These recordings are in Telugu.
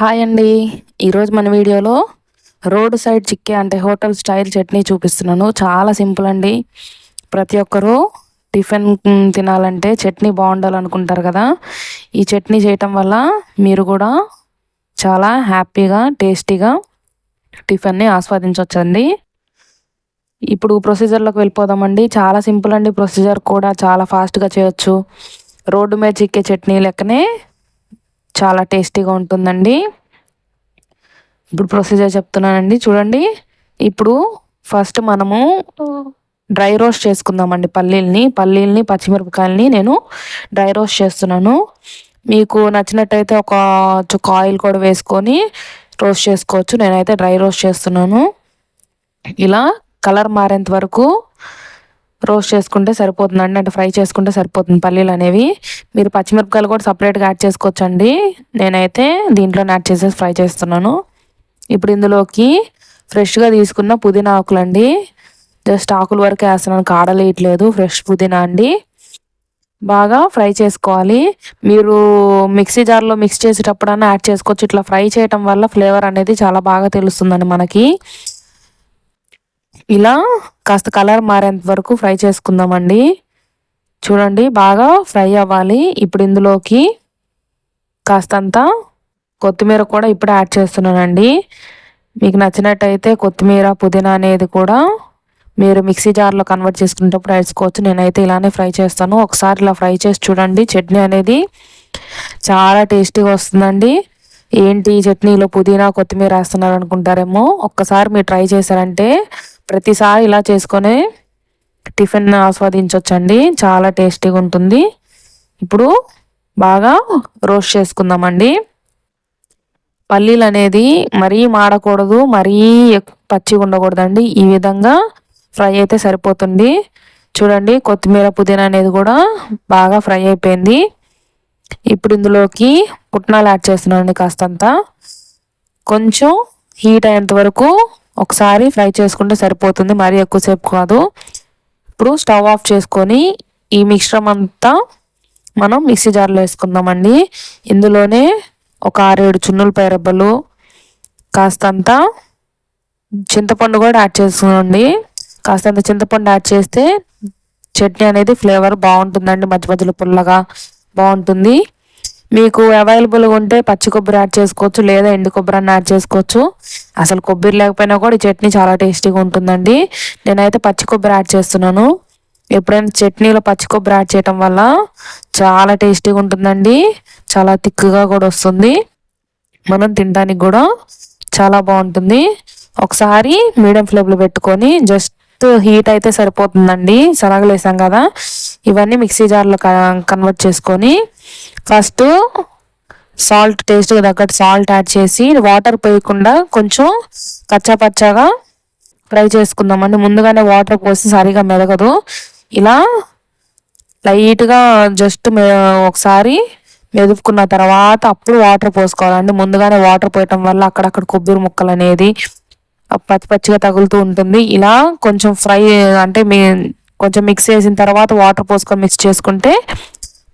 హాయ్ అండి. ఈరోజు మన వీడియోలో రోడ్ సైడ్ చిక్కే అంటే హోటల్ స్టైల్ చట్నీ చూపిస్తున్నాను. చాలా సింపుల్ అండి. ప్రతి ఒక్కరూ టిఫిన్ తినాలంటే చట్నీ బాగుండాలనుకుంటారు కదా. ఈ చట్నీ చేయటం వల్ల మీరు కూడా చాలా హ్యాపీగా టేస్టీగా టిఫిన్ని ఆస్వాదించవచ్చండి ఇప్పుడు ప్రొసీజర్లోకి వెళ్ళిపోదామండి. చాలా సింపుల్ అండి ప్రొసీజర్ కూడా. చాలా ఫాస్ట్గా చేయొచ్చు. రోడ్డు మీద చిక్కే చట్నీ లెక్కనే చాలా టేస్టీగా ఉంటుందండి. ఇప్పుడు ప్రొసీజర్ చెప్తున్నానండి. చూడండి. ఇప్పుడు ఫస్ట్ మనము డ్రై రోస్ట్ చేసుకుందామండి పల్లీల్ని. పల్లీల్ని పచ్చిమిరపకాయలని నేను డ్రై రోస్ట్ చేస్తున్నాను. మీకు నచ్చినట్టయితే ఒక చుక్క ఆయిల్ కూడా వేసుకొని రోస్ట్ చేసుకోవచ్చు. నేనైతే డ్రై రోస్ట్ చేస్తున్నాను. ఇలా కలర్ మారేంత వరకు రోస్ట్ చేసుకుంటే సరిపోతుందండి అంటే ఫ్రై చేసుకుంటే సరిపోతుంది పల్లీలు అనేవి. మీరు పచ్చిమిరపకాయలు కూడా సపరేట్గా యాడ్ చేసుకోవచ్చు అండి నేనైతే దీంట్లో యాడ్ చేసేసి ఫ్రై చేస్తున్నాను. ఇప్పుడు ఇందులోకి ఫ్రెష్గా తీసుకున్న పుదీనా ఆకులు అండి జస్ట్ ఆకుల వరకే వేస్తున్నాను. కాడలేయట్లేదు. ఫ్రెష్ పుదీనా అండి. బాగా ఫ్రై చేసుకోవాలి. మీరు మిక్సీ జార్లో మిక్స్ చేసేటప్పుడన్నా యాడ్ చేసుకోవచ్చు. ఇట్లా ఫ్రై చేయటం వల్ల ఫ్లేవర్ అనేది చాలా బాగా తెలుస్తుందండి మనకి. ఇలా కాస్త కలర్ మారేంత వరకు ఫ్రై చేసుకుందామండి. చూడండి బాగా ఫ్రై అవ్వాలి. ఇప్పుడు ఇందులోకి కాస్తంత కొత్తిమీర కూడా ఇప్పుడే యాడ్ చేస్తున్నానండి. మీకు నచ్చినట్టయితే కొత్తిమీర పుదీనా అనేది కూడా మీరు మిక్సీ జార్లో కన్వర్ట్ చేసుకునేటప్పుడు వేసుకోవచ్చు. నేనైతే ఇలానే ఫ్రై చేస్తాను. ఒకసారి ఇలా ఫ్రై చేసి చూడండి చట్నీ అనేది చాలా టేస్టీగా వస్తుందండి. ఏంటి చట్నీలో పుదీనా కొత్తిమీర వేస్తున్నారు అనుకుంటారేమో ఒక్కసారి మీరు ట్రై చేశారంటే ప్రతిసారి ఇలా చేసుకొని టిఫిన్ ఆస్వాదించవచ్చండి చాలా టేస్టీగా ఉంటుంది. ఇప్పుడు బాగా రోస్ట్ చేసుకుందామండి. పల్లీలు అనేది మరీ మాడకూడదు మరీ పచ్చిగా ఉండకూడదండి. ఈ విధంగా ఫ్రై అయితే సరిపోతుంది. చూడండి కొత్తిమీర పుదీనా అనేది కూడా బాగా ఫ్రై అయిపోయింది. ఇప్పుడు ఇందులోకి పుట్నాలు యాడ్ చేస్తున్నానండి కాస్తంత. కొంచెం హీట్ అయ్యేంత వరకు ఒకసారి ఫ్రై చేసుకుంటే సరిపోతుంది మరీ ఎక్కువసేపు కాదు. ఇప్పుడు స్టవ్ ఆఫ్ చేసుకొని ఈ మిశ్రమం అంతా మనం మిక్సీ జార్లో వేసుకుందామండి. ఇందులోనే ఒక ఆరేడు చున్నుల పైరబ్బలు కాస్తంత చింతపండు కూడా యాడ్ చేసుకోండి. కాస్తంత చింతపండు యాడ్ చేస్తే చట్నీ అనేది ఫ్లేవర్ బాగుంటుందండి మధ్య మధ్యలో పుల్లగా బాగుంటుంది. మీకు అవైలబుల్గా ఉంటే పచ్చి కొబ్బరి యాడ్ చేసుకోవచ్చు లేదా ఎండు కొబ్బరి యాడ్ చేసుకోవచ్చు. అసలు కొబ్బరి లేకపోయినా కూడా ఈ చట్నీ చాలా టేస్టీగా ఉంటుందండి. నేనైతే పచ్చి కొబ్బరి యాడ్ చేస్తున్నాను. ఎప్పుడైనా చట్నీలో పచ్చి కొబ్బరి యాడ్ చేయటం వల్ల చాలా టేస్టీగా ఉంటుందండి. చాలా థిక్గా కూడా వస్తుంది. మనం తినడానికి కూడా చాలా బాగుంటుంది. ఒకసారి మీడియం ఫ్లేమ్లో పెట్టుకొని జస్ట్ హీట్ అయితే సరిపోతుందండి. సరగలు వేసాం కదా. ఇవన్నీ మిక్సీ జార్లో కన్వర్ట్ చేసుకొని ఫస్ట్ సాల్ట్ టేస్ట్కి తగ్గట్టు సాల్ట్ యాడ్ చేసి వాటర్ పోయకుండా కొంచెం కచ్చాపచ్చాగా ఫ్రై చేసుకుందామండి. ముందుగానే వాటర్ పోసి సరిగా మెదగదు. ఇలా లైట్గా జస్ట్ ఒకసారి మెదుపుకున్న తర్వాత అప్పుడు వాటర్ పోసుకోవాలండి. ముందుగానే వాటర్ పోయటం వల్ల అక్కడక్కడ కొబ్బరి ముక్కలు అనేది పచ్చి పచ్చిగా తగులుతూ ఉంటుంది. ఇలా కొంచెం ఫ్రై అంటే మీ కొంచెం మిక్స్ చేసిన తర్వాత వాటర్ పోసుకొని మిక్స్ చేసుకుంటే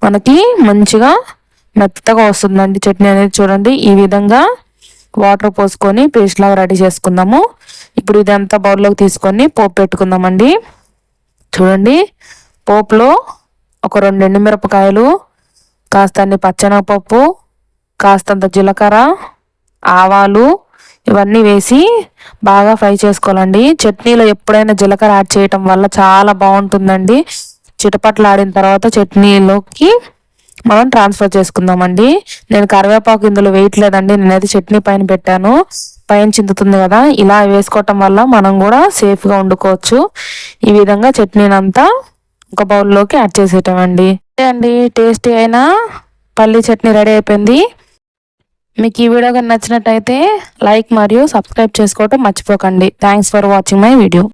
మనకి మంచిగా మెత్తగా వస్తుందండి చట్నీ అనేది. చూడండి ఈ విధంగా వాటర్ పోసుకొని పేస్ట్ లాగా రెడీ చేసుకుందాము. ఇప్పుడు ఇదంతా బౌల్లోకి తీసుకొని పోపు పెట్టుకుందామండి. చూడండి పోపులో ఒక రెండు ఎండుమిరపకాయలు కాస్త పచ్చనపప్పు కాస్తంత జీలకర్ర ఆవాలు ఇవన్నీ వేసి బాగా ఫ్రై చేసుకోవాలండి. చట్నీలో ఎప్పుడైనా జీలకర్ర యాడ్ చేయటం వల్ల చాలా బాగుంటుందండి. చిటపట్లాడిన తర్వాత చట్నీలోకి మనం ట్రాన్స్ఫర్ చేసుకుందామండి. నేను కరివేపాకు ఇందులో వేయట్లేదండి. నేనైతే చట్నీ పైన పెట్టాను. పైన చిందుతుంది కదా. ఇలా వేసుకోవటం వల్ల మనం కూడా సేఫ్గా వండుకోవచ్చు. ఈ విధంగా చట్నీనంతా ఒక బౌల్లోకి యాడ్ చేసేటమండి అండి. టేస్టీ అయినా పల్లీ చట్నీ రెడీ అయిపోయింది. మీకు ఈ వీడియో కానీ నచ్చినట్టయితే లైక్ మరియు సబ్స్క్రైబ్ చేసుకోవటం మర్చిపోకండి. Thanks for watching my video